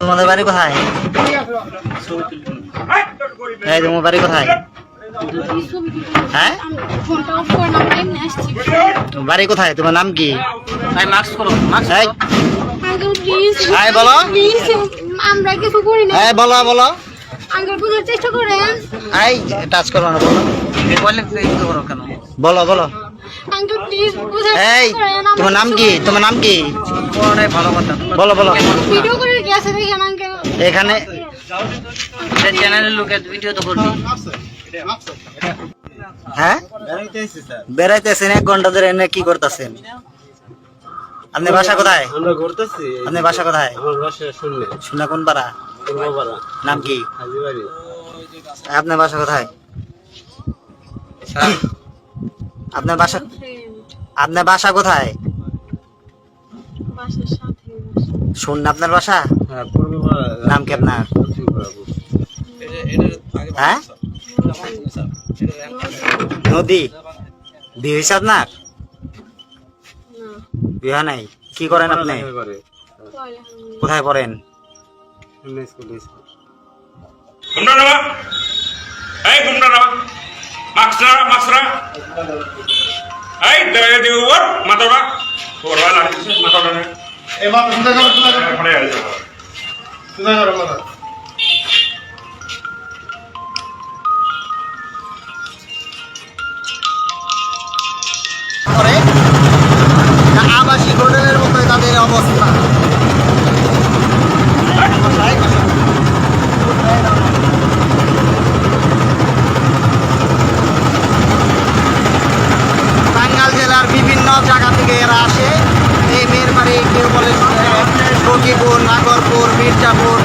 তোমাদের বাড়ি কোথায়? এই তোমার বাড়ি কোথায়? হ্যাঁ? বাড়ি কোথায়? তোমার নাম কি? বলো। প্লিজ আমরা কিছু করি না বলো। বলো আঙ্কেল চেষ্টা করেন টাচ করো না বলো বলো। এই তোমার নাম কি? তোমার নাম কি? ওটাই ভালো কথা। বলো বলো। এখানে চ্যানেলের লোকের ভিডিও তো করবি। হ্যাঁ? বেড়াইতেছেন এক ঘণ্টা ধরে এনে কি করতেছেন? আপনি বাসা কোথায়? আমরা ঘুরতেছি। আপনি বাসা কোথায়? আমার বাসা শুনলে শুনে কোন পাড়া? পূর্বপাড়া। নাম কি? হাজিবাড়ি। আপনার বাসা কোথায়? আপনার বাসা আপনার বাসা কোথায়? বাসার সাথে শুন আপনার বাসা। হ্যাঁ নাম কি আপনার? হ্যাঁ? নদী? বিয়ে হয়েছে আপনার? না। বিয়ে নাই? কি করেন আপনি? কোথায় পড়েন? এই মাস্করা মাস্করা এই দেবে দিও ওর মাথাটা। ওর ভালো লাগছে মাথাটা নে এই মাথা সোজা করো সোজা করো। পড়ে আছে সোজা টাঙ্গাইল জেলার বিভিন্ন জায়গা থেকে এরা আসে। এই মেয়ের বাড়ি কেউ বলে ফকিপুর নাগরপুর, মির্জাপুর